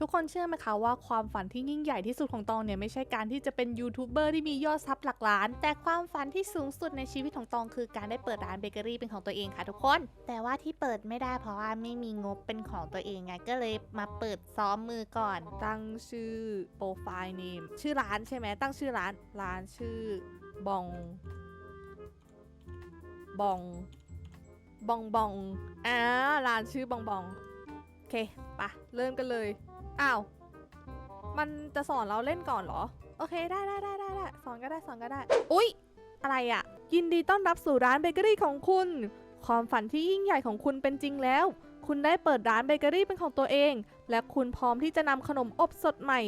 ทุกคนเชื่อไหมคะว่าความฝันที่ยิ่งใหญ่ที่สุดของตองเนี่ยไม่ใช่การที่จะเป็นยูทูบเบอร์ที่มียอดซับหลักล้าน แต่ความฝันที่สูงสุดในชีวิตของตองคือการได้เปิดร้านเบเกอรี่เป็นของตัวเองค่ะทุกคน แต่ว่าที่เปิดไม่ได้เพราะว่าไม่มีงบเป็นของตัวเองไงก็เลยมาเปิดซ้อมมือก่อน ตั้งชื่อโปรไฟล์เนมชื่อร้านใช่ไหมตั้งชื่อร้านร้านชื่อบองบองบองบองอ่าร้านชื่อบองบองโอเคปะเริ่มกันเลย อ้าว มันจะสอนเราเล่นก่อนเหรอ โอเคได้ได้ได้ได้ได้สอนก็ได้สอนก็ได้ อุ๊ย อะไรอะ่ะ ยินดีต้อนรับสู่ร้านเบเกอรี่ของคุณ ความฝันที่ยิ่งใหญ่ของคุณเป็นจริงแล้ว คุณได้เปิดร้านเบเกอรี่เป็นของตัวเอง และคุณพร้อมที่จะนำขนมอบสดใหม่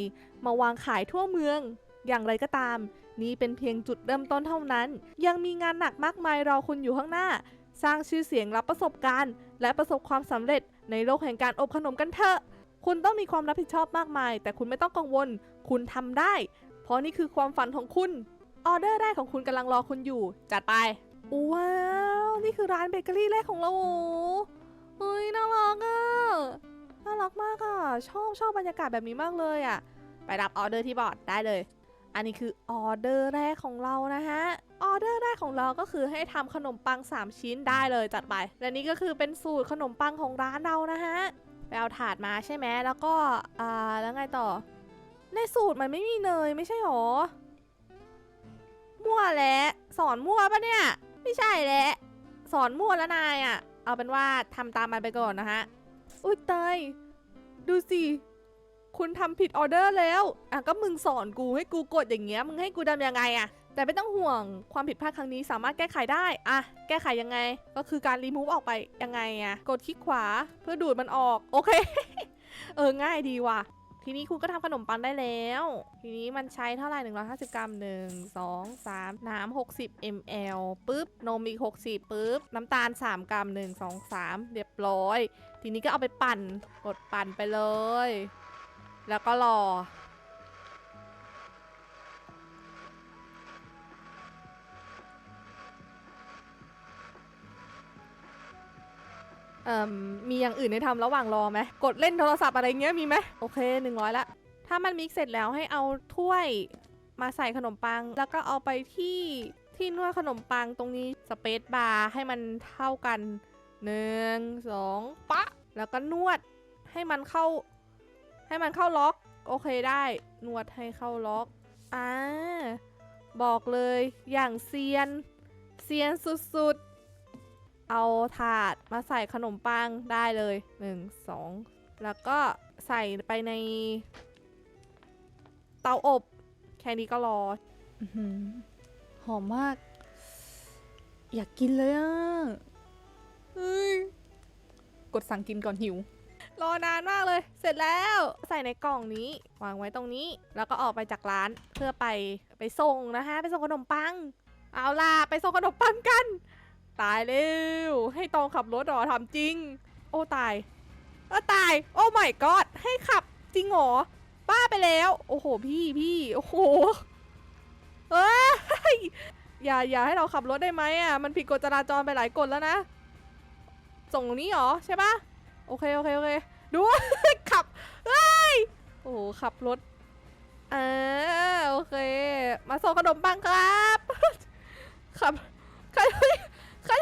มาวางขายทั่วเมือง อย่างไรก็ตาม นี่เป็นเพียงจุดเริ่มต้นเท่านั้น ยังมีงานหนักมากมายรอคุณอยู่ข้างหน้า สร้างชื่อเสียงรับประสบการณ์ และประสบความสำเร็จในโลกแห่งการอบขนมกันเถอะ คุณต้องมีความรับผิดชอบมากมาย แต่คุณไม่ต้องกังวล คุณทำได้ เพราะนี่คือความฝันของคุณ ออเดอร์แรกของคุณกำลังรอคุณอยู่ จัดไป ว้าว นี่คือร้านเบเกอรี่แรกของเราอ้เฮ้ยน่ารักอะ น่ารักมากอะ ชอบชอบบรรยากาศแบบนี้มากเลยอะ ไปรับออเดอร์ที่บอร์ดได้เลย อันนี้คือออเดอร์แรกของเรานะฮะ ออเดอร์แรกของเราก็คือให้ทำขนมปัง 3 ชิ้นได้เลยจัดไป และนี่ก็คือเป็นสูตรขนมปังของร้านเรานะฮะ ไปเอาถาดมาใช่ไหมแล้วก็อ่าแล้วไงต่อ ในสูตรมันไม่มีเนยไม่ใช่หรอ มั่วแหละสอนมั่วปะเนี่ย ไม่ใช่แหละสอนมั่วแล้วนายอะ่ะ เอาเป็นว่าทำตามมันไปก่อนนะฮะ อุ้ยตายดูสิ คุณทำผิดออเดอร์แล้วอะก็มึงสอนกูให้กูกดอย่างเงี้ยมึงให้กูทำยังไงอะแต่ไม่ต้องห่วงความผิดพลาดครั้งนี้สามารถแก้ไขได้อะแก้ไขยังไง ก็คือการรีมูฟออกไปยังไงอะกดคลิกขวาเพื่อดูดมันออก โอเค เออง่ายดีว่ะ ทีนี้คุณก็ทำขนมปังได้แล้ว ทีนี้มันใช้เท่าไหร่150 กรัม 1 2 3 น้ำ60 ml ปุ๊บ นมอีก 60ปุ๊บ น้ำตาล 3 กรัม 1 2 3 เรียบร้อย ทีนี้ก็เอาไปปั่น กดปั่นไปเลย แล้วก็รอ เอ่มมีอย่างอื่นให้ทำระหว่างรอไหม กดเล่นโทรศัพท์อะไรเงี้ยมีไหม โอเค100ละ ถ้ามันมิกเสร็จแล้วให้เอาถ้วยมาใส่ขนมปัง แล้วก็เอาไปที่ที่นวดขนมปังตรงนี้สเปซบาร์ให้มันเท่ากันหนึ่งสองปะ แล้วก็นวดให้มันเข้า ให้มันเข้าล็อก โอเคได้นวดให้เข้าล็อกอ่าบอกเลยอย่างเซียน เซียนสุดๆ เอาถาดมาใส่ขนมปังได้เลย 1 2 แล้วก็ใส่ไปใน เตาอบ แค่นี้ก็รออื้อหือหอมมาก อยากกินเลยอะเฮ้ยกดสั่งกินก่อนหิว รอนานมากเลย เสร็จแล้วใส่ในกล่องนี้ วางไว้ตรงนี้ แล้วก็ออกไปจากร้านเพื่อไปไปส่งนะคะไปส่งขนมปัง เอาล่ะ ไปส่งขนมปังกัน ตายเร็ว ให้ตองขับรถหรอทำจริง โอ้ตายเออตาย โอ้ my god ให้ขับจริงหรอบ้าไปแล้ว โอ้โห พี่พี่ โอ้โห เอ้ย อย่าอย่าให้เราขับรถได้ไหมอะ มันผิดกฎจราจรไปหลายกฎแล้วนะ ส่งตรงนี้หรอใช่ปะ โอเค โอเค โอเค ดู ขับ เฮ้ย โอ้โห ขับรถอ่าโอเค มาส่งขนมปังครับ ขับ ใครใคร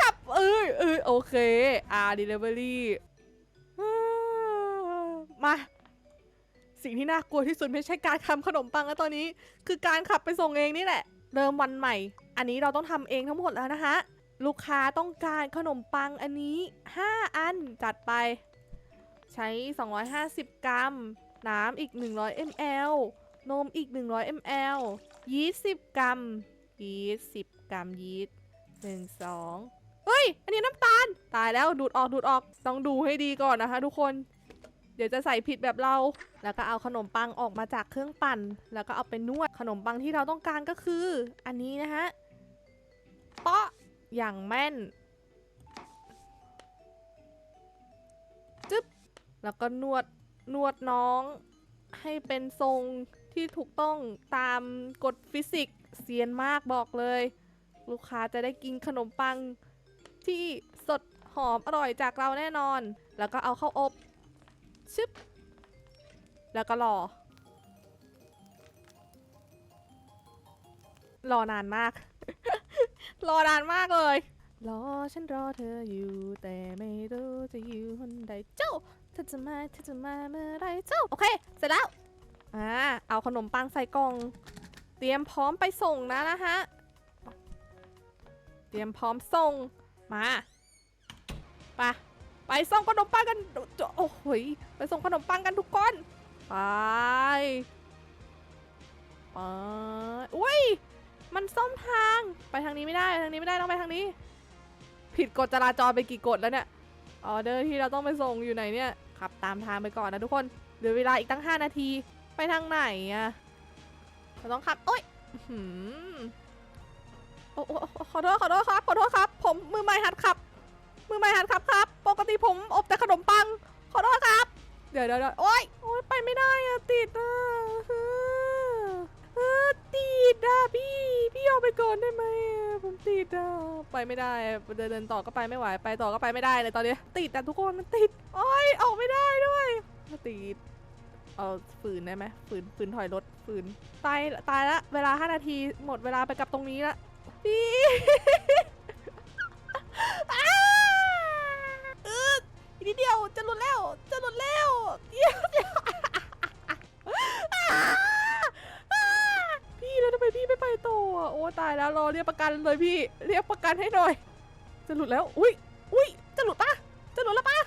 ขับ เอ้ยเอ้ยโอเค อ่า delivery มา สิ่งที่น่ากลัวที่สุดไม่ใช่การทำขนมปังแล้วตอนนี้ คือการขับไปส่งเองนี่แหละ เริ่มวันใหม่ อันนี้เราต้องทำเองทั้งหมดแล้วนะคะ ลูกค้าต้องการขนมปังอันนี้ 5 อันจัดไป ใช้ 250 กรัม น้ำอีก 100 ml นมอีก 100 ml ยีสต์10 กรัม ยีสต์10 กรัมยีสต์หนึ่งสองเฮ้ย อันนี้น้ำตาล ตายแล้วดูดออกดูดออกต้องดูให้ดีก่อนนะคะทุกคน เดี๋ยวจะใส่ผิดแบบเรา แล้วก็เอาขนมปังออกมาจากเครื่องปั่น แล้วก็เอาไปนวดขนมปังที่เราต้องการก็คือ อันนี้นะฮะเปาะ อย่างแม่นจึ๊บแล้วก็นวดนวดน้อง ให้เป็นทรงที่ถูกต้องตามกฎฟิสิกส์เซียนมากบอกเลย ลูกค้าจะได้กินขนมปังที่สดหอมอร่อยจากเราแน่นอน แล้วก็เอาเข้าอบชึบ แล้วก็รอ รอนานมาก รอนานมากเลย รอฉันรอเธออยู่ แต่ไม่รู้จะอยู่คนใดเจ้าเธอจะมาเธอจะมาเมื่อไรเจ้า โอเค เสร็จแล้วอ่าเอาขนมปังใส่กล่อง เตรียมพร้อมไปส่งนะนะฮะ เตรียมพร้อมส่ง มาไปไปส่งขนมปังกัน โอ้โหยไปส่งขนมปังกันทุกคน ไป ไป อุ้ย มันส้มทางไปทางนี้ไม่ได้ทางนี้ไม่ได้ต้องไปทางนี้ ผิดกฎจราจรไปกี่กฎแล้วเนี่ยออเดอร์ที่เราต้องไปส่งอยู่ไหนเนี่ยขับตามทางไปก่อนนะทุกคนเหลือเวลาอีกตั้ง 5 นาทีไปทางไหนอะเราต้องขับโอ๊ยโอ้ขอโทษขอโทษครับขอโทษครับ ผมมือใหม่หัดขับ มือใหม่หัดขับครับ ปกติผมอบแต่ขนมปัง ขอโทษครับ เดี๋ยวเดี๋ยวโอ๊ยโอ๊ยไปไม่ได้อะติดอะติดอะพี่พี่เอ ก่อนได้ไหมผมติดอะไปไม่ได้เดินเดินต่อก็ไปไม่ไหวไปต่อก็ไปไม่ได้เลยตอนนี้ ติดอะทุกคนมันติดโอ๊ยออกไม่ได้ด้วยติดเอาฝืนได้ไหมฝืนฝืนถอยรถฝืนตายตายละเวลา5นาทีหมดเวลาไปกับตรงนี้ละพี่อ้าเอออีกนิดเดียวจะหลุดแล้วจะหลุดแล้วเดี๋ยวเดี๋ยวอ้าอ้าพี่แล้วทำไมพี่ไม่ไป ต่ออะโอ้ตายแล้วรอเรียกประกันเลยพี่ เรียกประกันให้หน่อย จะหลุดแล้ว อุ้ยอุ้ยจะหลุดปะจะหลุดแล้วปะ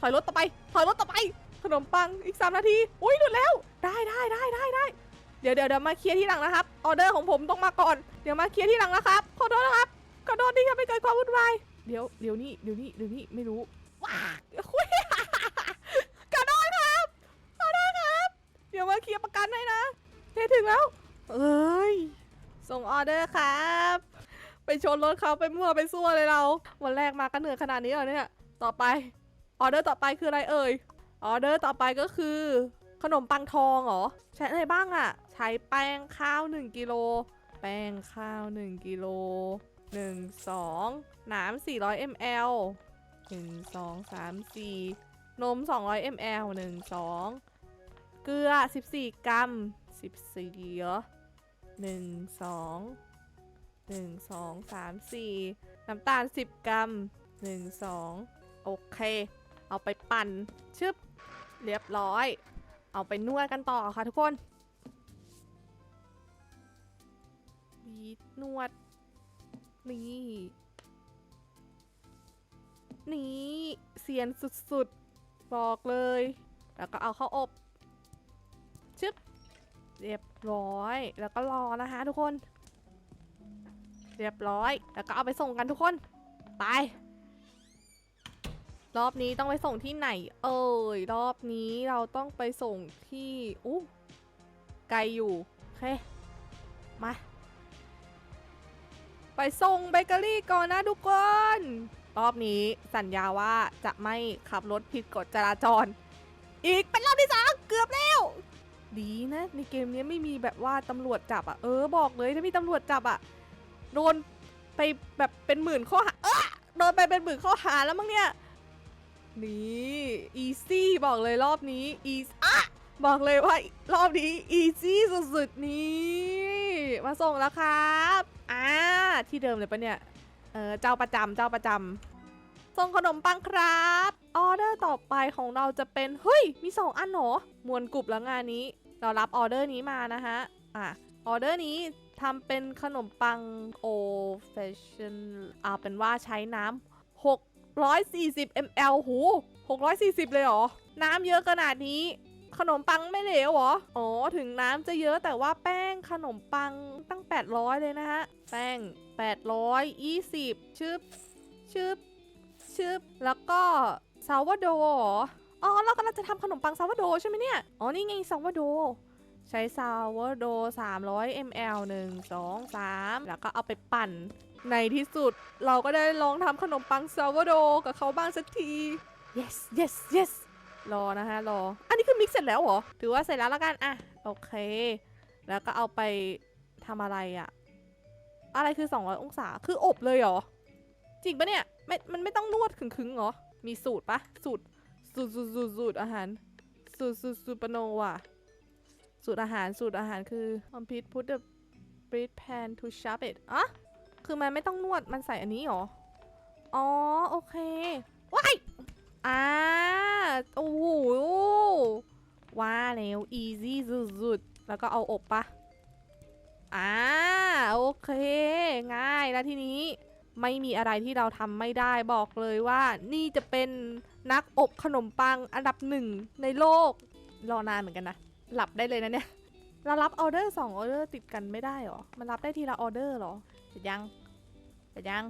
ถอยรถต่อไป ถอยรถต่อไป ขนมปังอีก 3 นาที อุ้ยหลุดแล้ว ได้ได้ได้ได้ได้ เดี๋ยวเดี๋ยวเดี๋ยวมาเคลียร์ที่หลังนะครับ ออเดอร์ของผมต้องมาก่อน เดี๋ยวมาเคลียร์ที่หลังนะครับ ขอโทษนะครับ ขอโทษที่ทำให้เกิดความวุ่นวาย เดี๋ยวเดี๋ยวนี่เดี๋ยวนี่เดี๋ยวนี่ไม่รู้ ว้าอุ๊ยขอโทษครับ ขอโทษครับ เดี๋ยวมาเคลียร์ประกันให้นะเทถึงแล้ว เอ้ย ส่งออเดอร์ครับ ไปชนรถเขาไปมั่วไปซั่วเลยเรา วันแรกมาก็เหนื่อยขนาดนี้เหรอเนี่ย ต่อไป ออเดอร์ต่อไปคืออะไรเอ่ย ออเดอร์ต่อไปก็คือ ขนมปังทองเหรอ ใช้อะไรบ้างอะใช้แป้งข้าว 1กิโล แป้งข้าว 1กิโล 1 2น้ำ400 ml 1 2 3 4 นม 200 ml 1 2 เกลือ 14 กรัม 14เหรอ 1 2 1 2 3 4น้ำตาล10กรัม1 2โอเค เอาไปปั่นชึบเรียบร้อย เอาไปนวดกันต่อค่ะทุกคนบีดนวด นี่ นี่เซียนสุดๆ บอกเลย แล้วก็เอาเข้าอบ ชึบเรียบ ร้อย แล้วก็รอนะคะทุกคน เรียบร้อย แล้วก็เอาไปส่งกันทุกคนไปรอบนี้ต้องไปส่งที่ไหน เอ่ยรอบนี้เราต้องไปส่งที่อู้ไกลอยู่โอเคมา ไปส่งเบเกอรี่ก่อนนะทุกคน รอบนี้สัญญาว่าจะไม่ขับรถผิดกฎจราจร อีกเป็นรอบที่สามเกือบแล้ว ดีนะ ในเกมนี้ไม่มีแบบว่าตำรวจจับอะเออบอกเลยถ้ามีตำรวจจับอะโดนไปแบบเป็นหมื่นข้อหาเออโดนไปเป็นหมื่นข้อหาแล้วมั้งเนี่ยนี่อีซี่บอกเลยรอบนี้อีอะบอกเลยว่ารอบนี้อีซี่สุดๆนี่มาส่งแล้วครับอ่าที่เดิมเลยปะเนี่ยเออเจ้าประจำเจ้าประจำส่งขนมปังครับออเดอร์ต่อไปของเราจะเป็น เฮ้ย มี2อันเหรอมวนกรุบแล้วงานนี้ เรารับออเดอร์นี้มานะฮะ อะ ออเดอร์นี้ทำเป็นขนมปังโอเฟชั่นเอาเป็นว่าใช้น้ำ640 ml หู 640 เลยเหรอ น้ำเยอะขนาดนี้ ขนมปังไม่เหลวเหรอ อ๋อ ถึงน้ำจะเยอะแต่ว่าแป้งขนมปังตั้ง 800 เลยนะฮะ แป้ง 820 ชึบ ชึบ ชึบ แล้วก็ซาวโดเหรอ อ๋อเรากำลังจะทำขนมปังซาวโดใช่ไหมเนี่ย อ๋อ นี่ไงซาวโด ใช้ซาวโด 300 ml 1 2 3 แล้วก็เอาไปปั่น ในที่สุดเราก็ได้ลองทำขนมปังซาวโดกับเขาบ้างสักที yes yes yes รอนะฮะ รอ อันนี้คือมิกซ์เสร็จแล้วเหรอ ถือว่าเสร็จแล้วละกัน อะ โอเค แล้วก็เอาไปทำอะไรอะอะไรคือ 200 องศา คืออบเลยเหรอ จริงปะเนี่ยไม่มันไม่ต้องนวดขึงๆเหรอ มีสูตรปะสูตร สูตรสูตรสูตรสูตรอาหารสูตรสูตรสูตรปโนว่ะ สูตรอาหารสูตรอาหารคือ on pit put the bread pan to sharp it อะคือมันไม่ต้องนวดมันใส่อันนี้หรอ อ๋อ โอเคว้ายอ่าโอ้โหว่าแล้ว easy สุดๆ แล้วก็เอาอบปะอ่า โอเค ง่ายแล้วทีนี้ ไม่มีอะไรที่เราทำไม่ได้บอกเลยว่า นี่จะเป็นนักอบขนมปังอันดับหนึ่งในโลก รอนานเหมือนกันนะ หลับได้เลยนะเนี่ย เรารับออเดอร์สองออเดอร์ติดกันไม่ได้หรอ มันรับได้ทีละออเดอร์เหรอเสร็จยังเสร็จยัง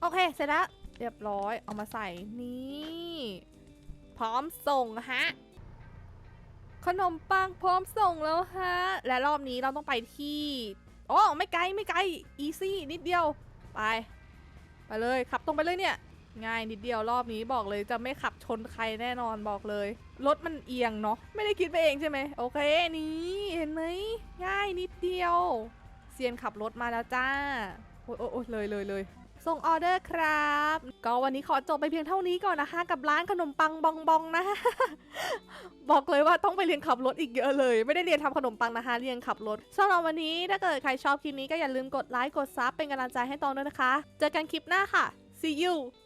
โอเค เสร็จแล้วเรียบร้อยเอามาใส่นี่ พร้อมส่งฮะขนมปังพร้อมส่งแล้วฮะ และรอบนี้เราต้องไปที่ โอ้ไม่ไกลไม่ไกลอีซี่นิดเดียวไป ไปเลยขับตรงไปเลยเนี่ย ง่ายนิดเดียวรอบนี้บอกเลยจะไม่ขับชนใครแน่นอนบอกเลย รถมันเอียงเนาะไม่ได้คิดไปเองใช่ไหมโอเคนี่เห็นไหมง่ายนิดเดียวเซียนขับรถมาแล้วจ้าโอ้ยโอ้ยเลยเลยเลย ส่งออเดอร์ครับ ก็วันนี้ขอจบไปเพียงเท่านี้ก่อนนะคะ กับร้านขนมปังบองบองนะ บอกเลยว่าต้องไปเรียนขับรถอีกเยอะเลย ไม่ได้เรียนทำขนมปังนะคะ เรียนขับรถสำหรับวันนี้ถ้าเกิดใครชอบคลิปนี้ก็อย่าลืมกดไลค์กดซับเป็นกำลังใจให้ตองด้วยนะคะ เจอกันคลิปหน้าค่ะ see you